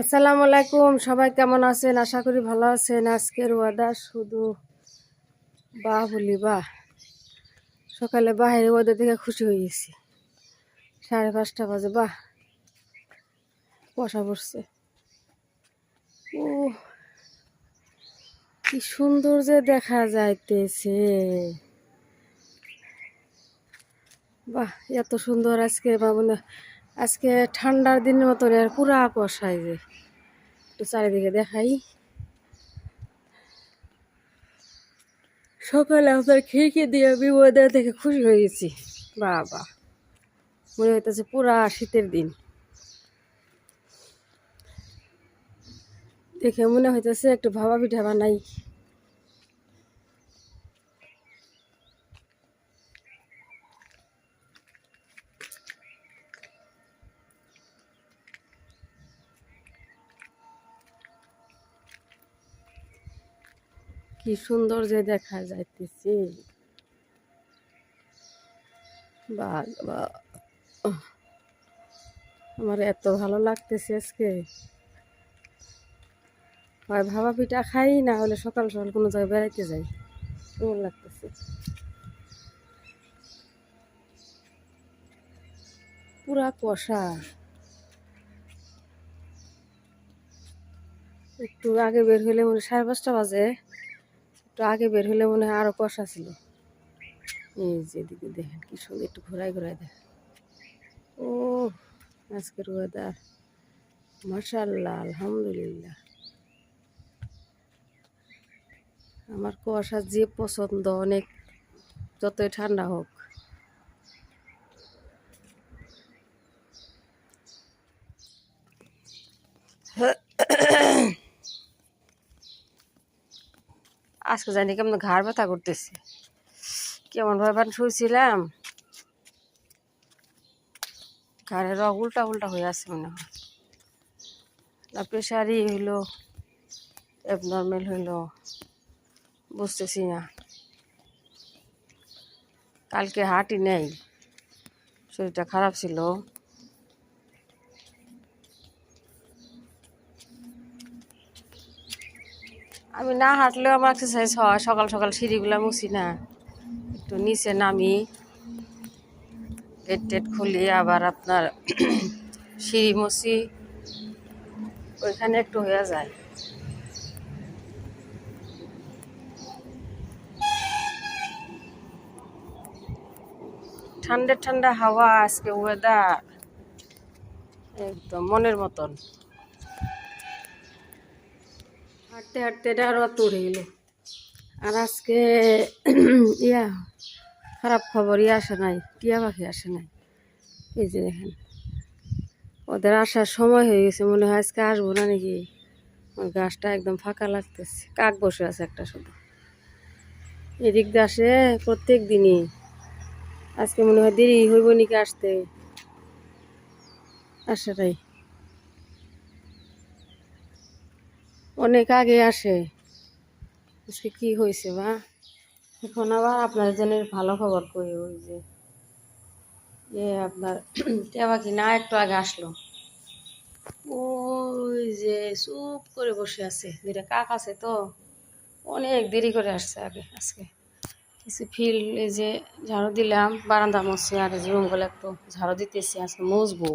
আসসালামু আলাইকুম, সবাই কেমন আছেন? আশা করি ভালো আছেন। আজকের ওয়েদার শুধু বাহ বলি বাহ সকালে বাইরে ওয়েদার দেখে খুশি হয়ে গেছি। সাড়ে পাঁচটা বাজে, বাহ! বসা পড়ছে। ও, কি সুন্দর যে দেখা যাইতেছে। বাহ, এত সুন্দর আজকে বা বাবু আজকে ঠান্ডার দিনের মতন আর পুরা কুয়াশায় যে। একটু চারিদিকে দেখাই। সকালে আপনার খিড়কি দিয়ে বিপদে দেখে খুশি হয়ে গেছি। বাবা, মনে হইতেছে পুরা শীতের দিন। দেখে মনে হইতেছে একটু ভাবা পিঠা বানাই। কি সুন্দর যে দেখা যাইতেছে। আমার এত ভালো লাগতেছে আজকে। হয় ভাবা পিঠা খাই, না হলে সকাল সকাল কোনো জায়গায় বেড়াইতে যাই। কেমন লাগতেছে? পুরা কষা। একটু আগে বের হইলে মনে সাড়ে পাঁচটা বাজে। একটু আগে বের হলে মনে হয় আরও কষা ছিল। এই যে দিকে দেখেন কি সুন্দর, একটু ঘোরাই ঘোরাই দেখেন। ও, আজকের ওয়েদার মাশাল্লাহ আলহামদুলিল্লাহ। আমার কুয়াশা যে পছন্দ, অনেক, যতই ঠান্ডা হোক। আজকে জানি কেমন ঘাড় ব্যথা করতেছে। কেমন ভাবে শুয়েছিলাম ঘাড়ের রগ উল্টা উল্টা হয়ে আছে মনে হয়। না প্রেশারই হইল অ্যাবনর্মাল হইল, বুঝতেছি না। কালকে হাঁটি নেই, শরীরটা খারাপ ছিল। আমি না হাঁটলেও আমার এক্সারসাইজ হয়। সকাল সকাল সিঁড়িগুলো মুছি না। একটু নিচে নামি গেট টেট খুলি, আবার আপনার সিঁড়ি মুছি, ওইখানে একটু হয়ে যায়। ঠান্ডা ঠান্ডা হাওয়া, আজকে ওয়েদার একদম মনের মতন। হাঁটতে হাঁটতে এটা আরও তুড়ে গেল। আর আজকে ইয়া, খারাপ খবর ইয়ে আসে নাই, টিয়া পাখি আসে নাই। এই যে দেখেন, ওদের আসার সময় হয়ে গেছে, মনে হয় আজকে আসব না নাকি? গাছটা একদম ফাঁকা লাগতেছে, কাক বসে আছে একটা শুধু। এদিক দিয়ে আসে প্রত্যেক দিনই। আজকে মনে হয় দেরি হইব নাকি আসতে? আসাটাই। অনেক আগে আসে। আজকে কি হয়েছে বা? এখন আবার আপনার জন্য ভালো খবর কই ওই যে, এ আপনার টেবাকি না একটু আগে আসলো। ওই যে চুপ করে বসে আছে। যেটা কাক আছে তো, অনেক দেরি করে আসছে আগে, আজকে। কিছু ফিল এই যে ঝাড়ু দিলাম, বারান্দা মসছে আর রুমগুলো একটু ঝাড়ু দিতেছি, আজকে মুছবো।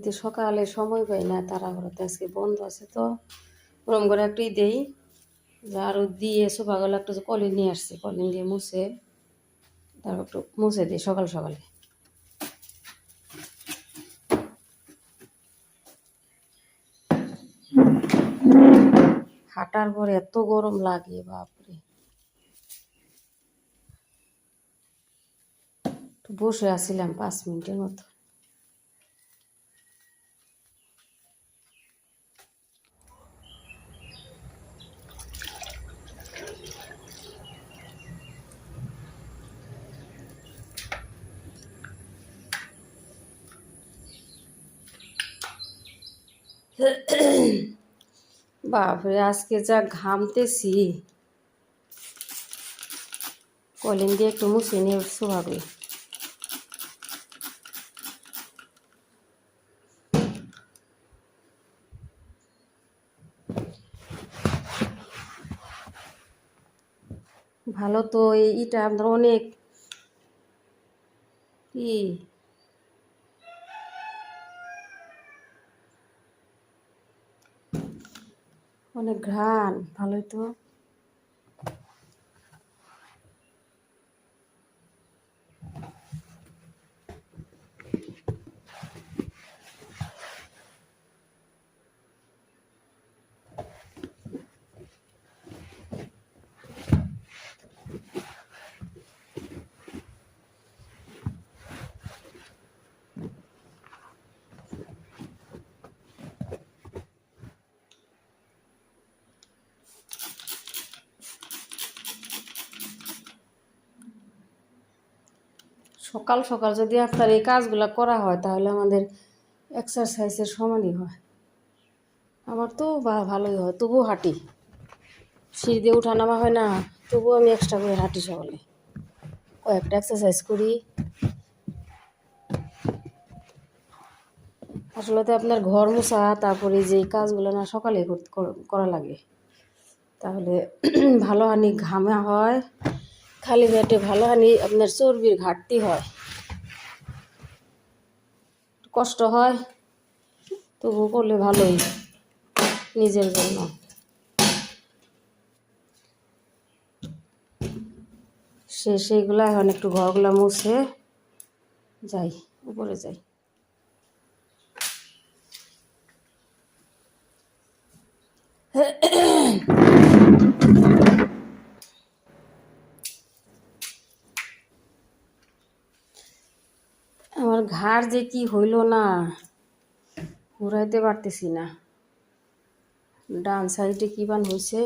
এমনিতে সকালে সময় পাই না, তাড়াহুড়োতে আজকে বন্ধ আছে তো রুম করে একটু দেই। ঝাড়ু দিয়ে সোফাগুলো একটু যে কলিন নিয়ে আসছে কলিন দিয়ে মুছে, তারপর একটু মুছে দিই সকাল সকালে। হাঁটার পরে এত গরম লাগে, বাপরে। বসে আছিলাম পাঁচ মিনিটের মতো। বাপরে, আজকে যা ঘামতেছি। কলিন দিয়ে একটু মুছে নিয়ে শোভাবে ভালো তো, এই ইটা আপনার অনেক। কি অনেক ঘ্রাণ ভালোই তো। সকাল সকাল যদি আপনার এই কাজগুলো করা হয়, তাহলে আমাদের এক্সারসাইজের সমানই হয়। আমার তো বা- ভালোই হয়। তবুও হাঁটি। সিঁড়ি দিয়ে উঠা নামা হয় না। তবুও আমি এক্সট্রা করে হাঁটি সকালে। কয়েকটা এক্সারসাইজ করি। আসলে তো আপনার ঘর মোছা, তারপরে যে কাজগুলো না সকালে করা লাগে, তাহলে ভালো হানি ঘামা হয়। খালি পেটে ভালো হানি আপনার চর্বির ঘাটতি হয়। কষ্ট হয়, তবু করলে ভালোই নিজের জন্য। সে সেইগুলো এখন একটু ঘরগুলো মুছে যাই, উপরে যাই। আমার ঘাড় যে কি হইল না, ঘুরাইতে পারতেছি না। ডান সাইডে কি বান হয়েছে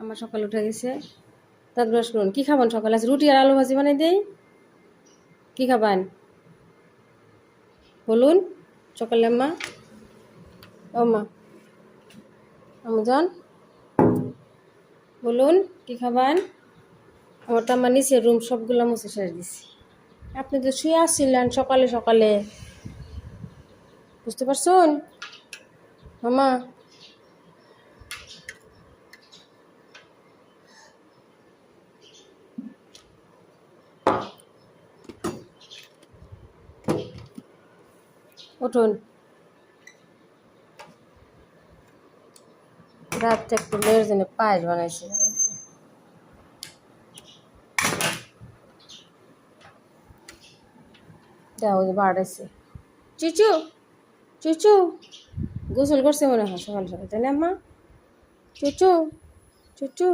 আমার সকালে উঠে গেছে। দাঁত ব্রাশ করুন। কী খাবেন সকালে? আছে রুটি আর আলু ভাজি বানাই দেই। কী খাবেন? বলুন। সকালে আম্মা ও মা। আমজান বলুন, কী খাবেন? আমার তো আমার নিচের রুম সবগুলো মুছে সেরে দিছি। আপনি তো শুয়ে আসছিলেন সকালে সকালে। বুঝতে পারছেন? মামা। উঠুন। রাত্রে একটু মেয়ের জন্য পায়েস বাড়াইছে। চুচু চুচু, গোসল করছে মনে হয় সকাল সকাল, তাই না আম্মা? চুচু চুচু।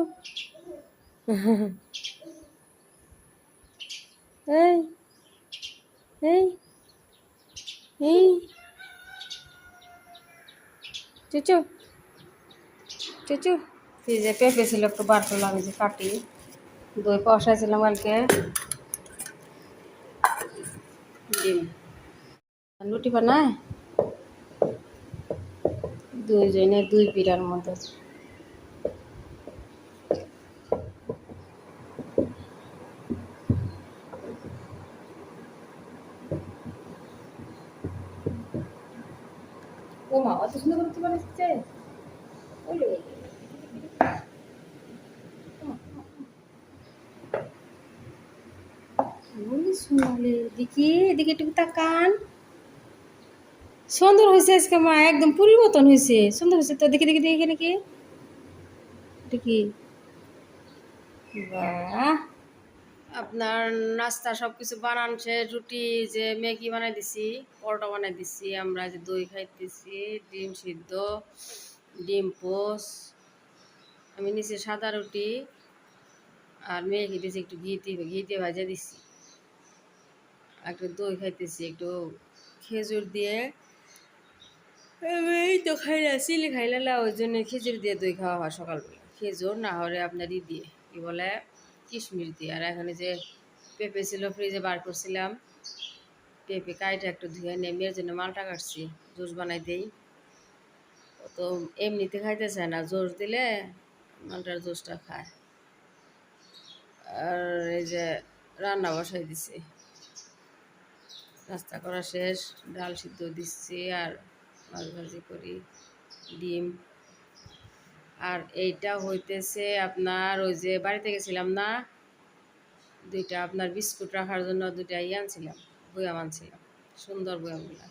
এই এই এই। চুচু চুচু। এই যে পেঁপে ছিল একটু বার করলাম যে কাটি। দই কষাইছিলাম কালকে। ডিম। রুটি বানায়? দুইজনে দুই পিঠার মতো। ও মা অত সুন্দর করতে পারছে সোনালি দেখি এদিকে একটু তাকান। সুন্দর হয়েছে আজকে মা, একদম পরিবর্তন হয়েছে। সুন্দর হয়েছে তো দেখি দেখি দেখি নাকি দেখি বাহ! আপনার নাস্তা সব কিছু বানানছে রুটি যে ম্যাগি বানাই দিছি, পরোটা বানাই দিছি, আমরা যে দই খাইতেছি, ডিম সিদ্ধ, ডিম পোস, আমি নিচে সাদা রুটি আর ম্যাগি দিয়েছি একটু ঘি দিয়ে ঘি দিয়ে ভাজা দিছি। একটু দই খাইতেছি, একটু খেজুর দিয়ে। এই তো খাইলা, চিলি খাইলা ওই জন্য খেজুর দিয়ে দই খাওয়া হয় সকালবেলা। খেজুর না হলে আপনার দিয়ে, কি বলে, কিশমিশ দিয়ে। আর এখানে যে পেঁপে ছিল, ফ্রিজে বার করছিলাম। পেঁপে কাইটা একটু ধুয়ে নিয়ে মেয়ের জন্য মালটা কাটছি, জুস বানাই দেই। তো এমনিতে খাইতে চায় না, জোস দিলে মালটার জুসটা খায়। আর এই যে রান্না বসাই দিছি। নাস্তা করা শেষ, ডাল সিদ্ধ দিচ্ছি আর মাছ ভাজি করি, ডিম। আর এইটা হইতেছে আপনার ওই যে বাড়িতে গেছিলাম না, দুইটা আপনার বিস্কুট রাখার জন্য দুইটা ইয়ে আনছিলাম, বয়াম আনছিলাম, সুন্দর বয়ামগুলা।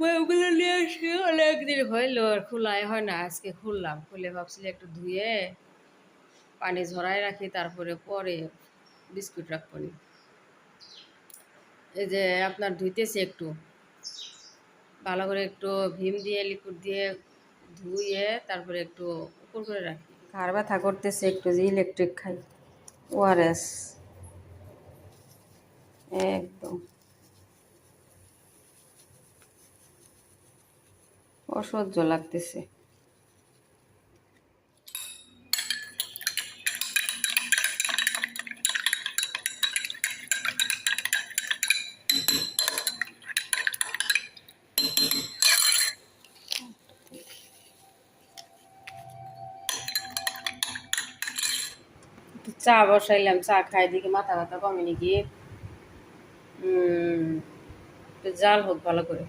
বয়ামগুলো নিয়ে আসি অনেকদিন হইল আর খোলাই হয় না, আজকে খুললাম, খুলে ভাবছিলাম একটু ধুয়ে পানি ঝরাই রাখি, তারপরে পরে বিস্কুট রাখবনি এই যে আপনার ধুইতেছে একটু। ভালো করে একটু ভীম দিয়ে, লিকুইড দিয়ে ধুয়ে তারপরে একটু উপর করে রাখি। ঘাড় ব্যথা করতেছে, একটু যে ইলেকট্রিক খাই। ওআরএস একদম। অসহ্য লাগতেছে। একটু চা বসাইলাম চা খাই দিকে মাথা ব্যথা কমে নাকি। উম, জাল হোক ভালো করে।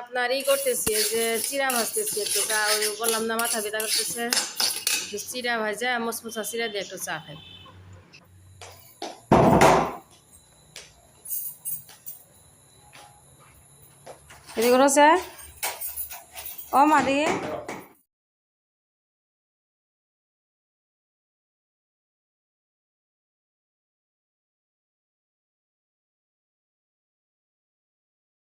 আপনার ই করতেছি যে চিরা ভাজতেছি একটু ওই বললাম না মাথা ব্যথা করতেছে। চিরা ভাজা মসমসা চিরা দিয়ে একটু চা খাই। এদিকে রয়েছে ও মাদি